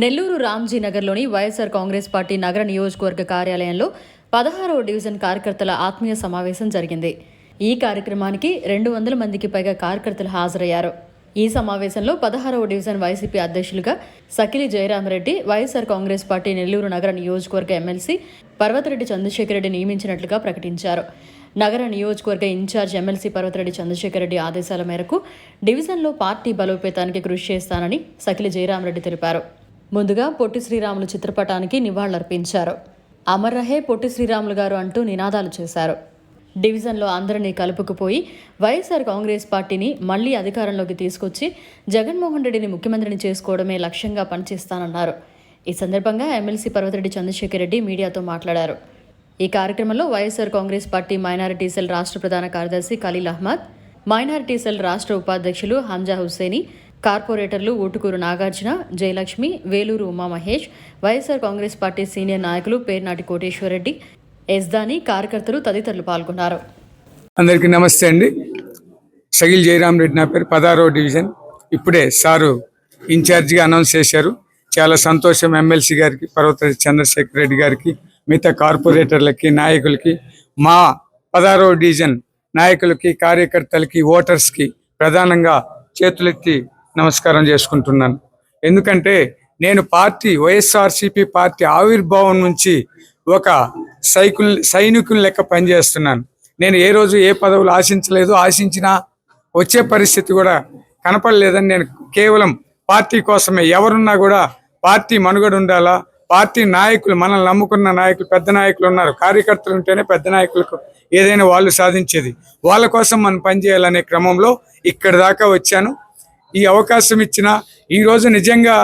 నెల్లూరు రామ్జీ నగర్లోని వైఎస్ఆర్ కాంగ్రెస్ పార్టీ నగర నియోజకవర్గ కార్యాలయంలో పదహారవ డివిజన్ కార్యకర్తల ఆత్మీయ సమావేశం జరిగింది. ఈ కార్యక్రమానికి రెండు వందల మందికి పైగా కార్యకర్తలు హాజరయ్యారు. ఈ సమావేశంలో పదహారవ డివిజన్ వైసీపీ అధ్యక్షులుగా సకిలి జయరామరెడ్డి వైఎస్ఆర్ కాంగ్రెస్ పార్టీ నెల్లూరు నగర నియోజకవర్గ ఎమ్మెల్సీ పర్వతరెడ్డి చంద్రశేఖర్ రెడ్డి నియమించినట్లుగా ప్రకటించారు. నగర నియోజకవర్గ in charge MLC Parvathareddy Chandrasekhar Reddy ఆదేశాల మేరకు డివిజన్లో పార్టీ బలోపేతానికి కృషి చేస్తానని సకిలి జయరామరెడ్డి తెలిపారు. ముందుగా పొట్టి శ్రీరాములు చిత్రపటానికి నివాళులర్పించారు. అమర్ రహే పొట్టి శ్రీరాములు గారు అంటూ నినాదాలు చేశారు. డివిజన్లో అందరినీ కలుపుకుపోయి వైఎస్ఆర్ కాంగ్రెస్ పార్టీని మళ్ళీ అధికారంలోకి తీసుకొచ్చి జగన్మోహన్ రెడ్డిని ముఖ్యమంత్రిని చేసుకోవడమే లక్ష్యంగా పనిచేస్తానన్నారు. ఈ సందర్భంగా ఎమ్మెల్సీ పర్వతరెడ్డి చంద్రశేఖర్ రెడ్డి మీడియాతో మాట్లాడారు. ఈ కార్యక్రమంలో YSR Congress party minority cell రాష్ట్ర ప్రధాన కార్యదర్శి ఖలీల్ అహ్మద్ మైనారిటీ సెల్ రాష్ట్ర ఉపాధ్యక్షులు హంజా హుస్సేని కార్పొరేటర్లు Utukuru Nagarjuna Jayalakshmi Veluru Umamahesh YSR Congress party senior నాయకులు పేర్నాటి కోటేశ్వరరెడ్డి ఎస్దాని కార్యకర్తలు తదితరులు పాల్గొన్నారు. అందరికీ నమస్తే అండి. సగిల్ జయరామ్ రెడ్డి నా పేరు పదారో డివిజన్. ఇప్పుడే సారు ఇన్ఛార్జిగా అనౌన్స్ చేశారు. చాలా సంతోషం ఎమ్మెల్సీ గారికి పర్వత చంద్రశేఖర్ రెడ్డి గారికి మిగతా కార్పొరేటర్లకి నాయకులకి మా పదారో డివిజన్ నాయకులకి కార్యకర్తలకి ఓటర్స్కి ప్రధానంగా చేతులెత్తి నమస్కారం చేసుకుంటున్నాను. ఎందుకంటే నేను పార్టీ వైఎస్ఆర్సిపి పార్టీ ఆవిర్భావం నుంచి ఒక సైకుల్ సైనికుల లెక్క పనిచేస్తున్నాను. నేను ఏ రోజు ఏ పదవులు ఆశించలేదు. ఆశించినా వచ్చే పరిస్థితి కూడా కనపడలేదని నేను కేవలం పార్టీ కోసమే. ఎవరున్నా కూడా పార్టీ మనుగడ ఉండాలా? పార్టీ నాయకులు మనల్ని నమ్ముకున్న నాయకులు పెద్ద నాయకులు ఉన్నారు. కార్యకర్తలు ఉంటేనే పెద్ద నాయకులకు ఏదైనా వాళ్ళు సాధించేది. వాళ్ళ కోసం మనం పనిచేయాలనే క్రమంలో ఇక్కడి దాకా వచ్చాను. ఈ అవకాశం ఇచ్చిన ఈరోజు నిజంగా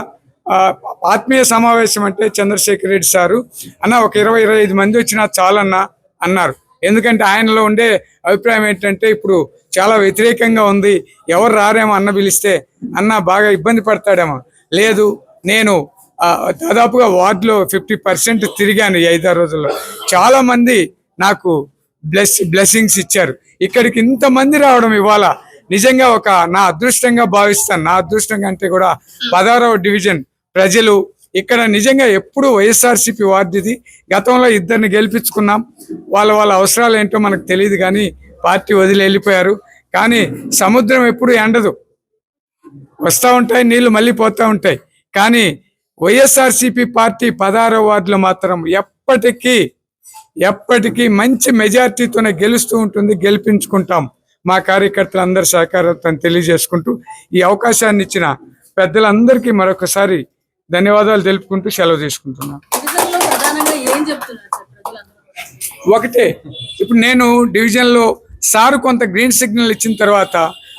ఆత్మీయ సమావేశం అంటే చంద్రశేఖర్ రెడ్డి సారు. అన్న ఒక ఇరవై ఇరవై ఐదు మంది వచ్చినా చాలన్న అన్నారు. ఎందుకంటే ఆయనలో ఉండే అభిప్రాయం ఏంటంటే ఇప్పుడు చాలా వ్యతిరేకంగా ఉంది. ఎవరు రారేమో అన్న పిలిస్తే అన్న బాగా ఇబ్బంది పడతాడేమో. లేదు నేను దాదాపుగా వార్డులో ఫిఫ్టీ పర్సెంట్ తిరిగాను ఈ ఐదారు రోజుల్లో. చాలామంది నాకు బ్లెస్ బ్లెస్సింగ్స్ ఇచ్చారు. ఇక్కడికి ఇంతమంది రావడం ఇవాళ నిజంగా ఒక నా అదృష్టంగా భావిస్తాను నా అదృష్టంగా అంటే కూడా పదహారవ డివిజన్ ప్రజలు ఇక్కడ నిజంగా ఎప్పుడు వైఎస్ఆర్సీపీ వార్డుది. గతంలో ఇద్దరిని గెలిపించుకున్నాం. వాళ్ళ వాళ్ళ అవసరాలు ఏంటో మనకు తెలియదు కానీ పార్టీ వదిలి వెళ్ళిపోయారు. కానీ సముద్రం ఎప్పుడు ఎండదు. వస్తూ ఉంటాయి నీళ్ళు మళ్ళీ పోతూ ఉంటాయి. కానీ వైఎస్ఆర్సీపీ పార్టీ పదహారో వార్డులు మాత్రం ఎప్పటికీ ఎప్పటికీ మంచి మెజార్టీతోనే గెలుస్తూ ఉంటుంది గెలిపించుకుంటాం. మా కార్యకర్తలు అందరి సహకారంతో తెలియజేసుకుంటూ ఈ అవకాశాన్ని ఇచ్చిన పెద్దలందరికీ మరొకసారి ధన్యవాదాలు తెలుపుకుంటూ సెలవు తీసుకుంటున్నాను. ఒకటే ఇప్పుడు నేను డివిజన్లో సారు కొంత గ్రీన్ సిగ్నల్ ఇచ్చిన తర్వాత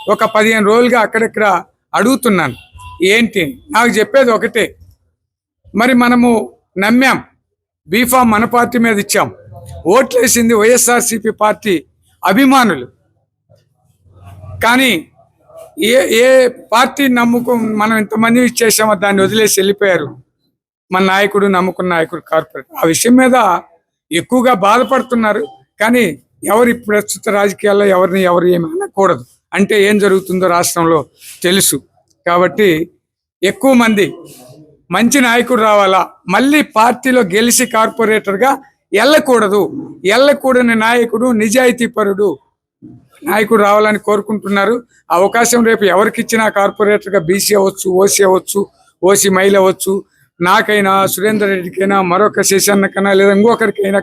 ఒక పదిహేను రోజులుగా అక్కడక్కడ అడుగుతున్నాను. ఏంటి? నాకు చెప్పేది ఒకటే మరి మనము నమ్మాం బీఫామ్ మన పార్టీ మీద ఇచ్చాం. ఓట్లేసింది వైఎస్ఆర్సీపీ పార్టీ అభిమానులు. కానీ ఏ ఏ పార్టీ నమ్ముకు మనం ఇంతమంది చేసామో దాన్ని వదిలేసి వెళ్ళిపోయారు. మన నాయకుడు నమ్ముకున్న నాయకుడు కార్పొరేట్. ఆ విషయం మీద ఎక్కువగా బాధపడుతున్నారు. కానీ ఎవరి ప్రస్తుత రాజకీయాల్లో ఎవరిని ఎవరు ఏమి అనకూడదు. అంటే ఏం జరుగుతుందో రాష్ట్రంలో తెలుసు. కాబట్టి ఎక్కువ మంది మంచి నాయకుడు రావాలా? మళ్ళీ పార్టీలో గెలిచి కార్పొరేటర్గా వెళ్ళకూడదు వెళ్ళకూడని నాయకుడు నిజాయితీపరుడు నాయకుడు రావాలని కోరుకుంటున్నారు. అవకాశం రేపు ఎవరికి ఇచ్చినా కార్పొరేటర్గా బీసీ అవ్వచ్చు ఓసీ అవ్వచ్చు ఓసీ మహిళ అవ్వచ్చు నాకైనా సురేందర్ రెడ్డికైనా మరొక శేషన్నకైనా లేదా ఇంకొకరికైనా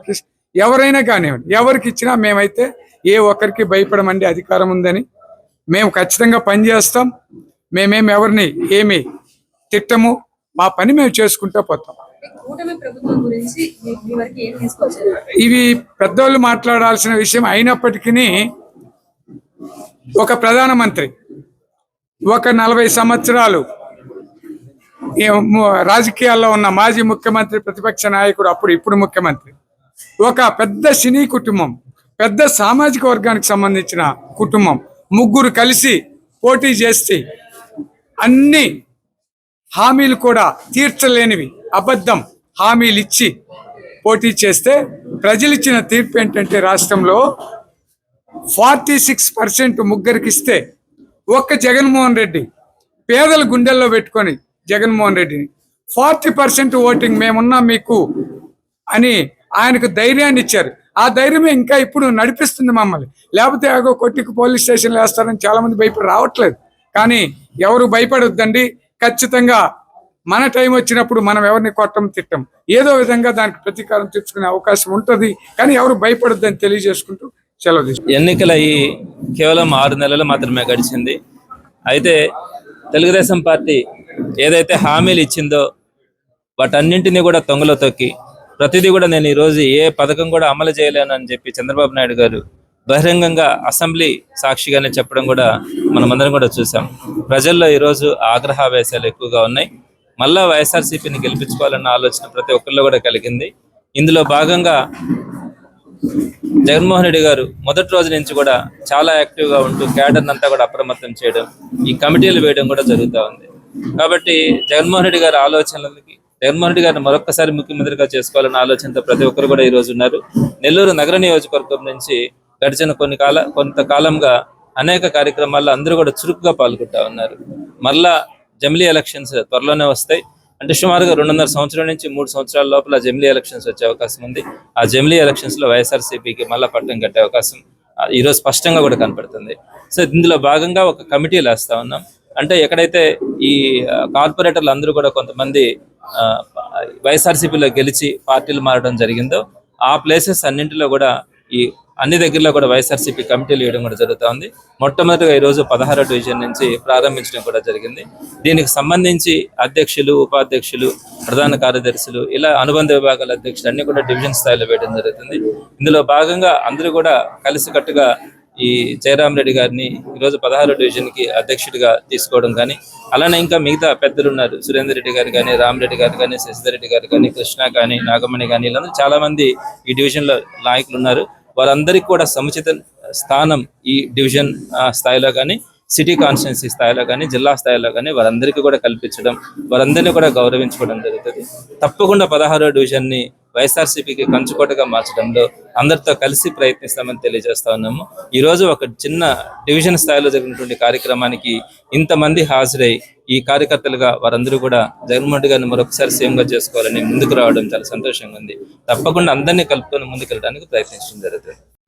ఎవరైనా కానివ్వండి ఎవరికి ఇచ్చినా మేమైతే ఏ ఒక్కరికి భయపడమండి అధికారం ఉందని. మేము ఖచ్చితంగా పనిచేస్తాం. మేమేం ఎవరిని ఏమి తిట్టము. మా పని మేము చేసుకుంటూ పోతాం. ఇవి పెద్దోళ్ళు మాట్లాడాల్సిన విషయం అయినప్పటికీ ఒక ప్రధానమంత్రి. ఒక నలభై సంవత్సరాలు రాజకీయాల్లో ఉన్న మాజీ ముఖ్యమంత్రి ప్రతిపక్ష నాయకుడు అప్పుడు ఇప్పుడు ముఖ్యమంత్రి. ఒక పెద్ద సినీ కుటుంబం పెద్ద సామాజిక వర్గానికి సంబంధించిన కుటుంబం. ముగ్గురు కలిసి పోటీ చేస్తే అన్ని హామీలు కూడా తీర్చలేనివి. అబద్ధం హామీలు ఇచ్చి పోటీ చేస్తే ప్రజలిచ్చిన తీర్పు ఏంటంటే రాష్ట్రంలో ఫార్టీ సిక్స్ పర్సెంట్ ముగ్గురికి ఇస్తే ఒక్క జగన్మోహన్ రెడ్డి పేదల గుండెల్లో పెట్టుకొని జగన్మోహన్ రెడ్డిని. ఫార్టీ పర్సెంట్ ఓటింగ్ మేమున్నా మీకు అని ఆయనకు ధైర్యాన్ని ఇచ్చారు. ఆ ధైర్యమే ఇంకా ఇప్పుడు నడిపిస్తుంది మమ్మల్ని. లేకపోతే ఆగో కొట్టికి పోలీస్ స్టేషన్లో వేస్తారని చాలామంది భయపడి రావట్లేదు. కానీ ఎవరు భయపడొద్దండి. ఖచ్చితంగా మన టైం వచ్చినప్పుడు మనం ఎవరిని కొట్టం తిట్టం. ఏదో విధంగా దానికి ప్రతీకారం తెచ్చుకునే అవకాశం ఉంటుంది. కానీ ఎవరు భయపడొద్దని తెలియజేసుకుంటూ ఎన్నికలయ్యి కేవలం ఆరు నెలలు మాత్రమే గడిచింది. అయితే తెలుగుదేశం పార్టీ ఏదైతే హామీలు ఇచ్చిందో వాటన్నింటినీ కూడా తొంగలో తొక్కి ప్రతిదీ కూడా నేను ఈరోజు ఏ పథకం కూడా అమలు చేయలేనని చెప్పి చంద్రబాబు నాయుడు గారు బహిరంగంగా అసెంబ్లీ సాక్షిగానే చెప్పడం కూడా మనమందరం కూడా చూసాం. ప్రజల్లో ఈరోజు ఆగ్రహావేశాలు ఎక్కువగా ఉన్నాయి. మళ్ళా వైఎస్ఆర్సీపీని గెలిపించుకోవాలన్న ఆలోచన ప్రతి ఒక్కరిలో కూడా కలిగింది. ఇందులో భాగంగా జగన్మోహన్ రెడ్డి గారు మొదటి రోజు నుంచి కూడా చాలా యాక్టివ్గా ఉంటూ క్యాడర్ అంతా కూడా అప్రమత్తం చేయడం ఈ కమిటీలు వేయడం కూడా జరుగుతూ ఉంది. కాబట్టి జగన్మోహన్ రెడ్డి గారి ఆలోచనలకి జగన్మోహన్ రెడ్డి గారిని మరొకసారి ముఖ్యమంత్రిగా చేసుకోవాలన్న ఆలోచనతో ప్రతి ఒక్కరు కూడా ఈ రోజు ఉన్నారు. నెల్లూరు నగర నియోజకవర్గం నుంచి గడిచిన కొన్ని కాల కొంతకాలంగా అనేక కార్యక్రమాల్లో అందరూ కూడా చురుకుగా పాల్గొంటా ఉన్నారు. మళ్ళా జమిలీ ఎలక్షన్స్ త్వరలోనే వస్తాయి. అంటే సుమారుగా రెండున్నర సంవత్సరాల నుంచి మూడు సంవత్సరాల లోపల జమిలీ ఎలక్షన్స్ వచ్చే అవకాశం ఉంది. ఆ జమిలీ ఎలక్షన్స్లో వైఎస్ఆర్సీపీకి మళ్ళా పట్టం కట్టే అవకాశం ఈరోజు స్పష్టంగా కూడా కనపడుతుంది. సో ఇందులో భాగంగా ఒక కమిటీలు వేస్తా ఉన్నాం. అంటే ఎక్కడైతే ఈ కార్పొరేటర్లు అందరూ కూడా కొంతమంది ఆ, వైఎస్ఆర్సీపీలో గెలిచి పార్టీలు మారడం జరిగిందో ఆ ప్లేసెస్ అన్నింటిలో కూడా ఈ అన్ని దగ్గరలో కూడా వైఎస్ఆర్సీపీ కమిటీలు వేయడం కూడా జరుగుతూ ఉంది. మొట్టమొదటిగా ఈరోజు పదహారో డివిజన్ నుంచి ప్రారంభించడం కూడా జరిగింది. దీనికి సంబంధించి అధ్యక్షులు ఉపాధ్యక్షులు ప్రధాన కార్యదర్శులు ఇలా అనుబంధ విభాగాల అధ్యక్షులు అన్ని కూడా డివిజన్ స్థాయిలో వేయడం జరుగుతుంది. ఇందులో భాగంగా అందరూ కూడా కలిసికట్టుగా ఈ జయరాం రెడ్డి గారిని ఈరోజు పదహారో డివిజన్కి అధ్యక్షుడిగా తీసుకోవడం కానీ అలానే ఇంకా మిగతా పెద్దలు ఉన్నారు సురేందర్ రెడ్డి గారు కానీ రామరెడ్డి గారు కానీ శశిధర్ రెడ్డి గారు కానీ కృష్ణ కానీ నాగమణి కానీ వీళ్ళందరూ చాలా మంది ఈ డివిజన్లో నాయకులు ఉన్నారు. వారందరికీ కూడా సముచిత స్థానం ఈ డివిజన్ ఆ, స్థాయిలో కానీ సిటీ కాన్స్టిట్యున్సీ స్థాయిలో కానీ జిల్లా స్థాయిలో కానీ వారందరికీ కూడా కల్పించడం వారందరినీ కూడా గౌరవించుకోవడం జరుగుతుంది. తప్పకుండా పదహారో డివిజన్ని వైఎస్ఆర్సీపీకి కంచుకోటగా మార్చడంలో అందరితో కలిసి ప్రయత్నిస్తామని తెలియజేస్తా ఉన్నాము. ఈ రోజు ఒక చిన్న డివిజన్ స్థాయిలో జరిగినటువంటి కార్యక్రమానికి ఇంతమంది హాజరై ఈ కార్యకర్తలుగా వారందరూ కూడా జగన్మోహన్ గారిని మరొకసారి సీఎంగా చేసుకోవాలని ముందుకు రావడం చాలా సంతోషంగా ఉంది. తప్పకుండా అందరినీ కలుపుకొని ముందుకు వెళ్ళడానికి ప్రయత్నించడం జరుగుతుంది.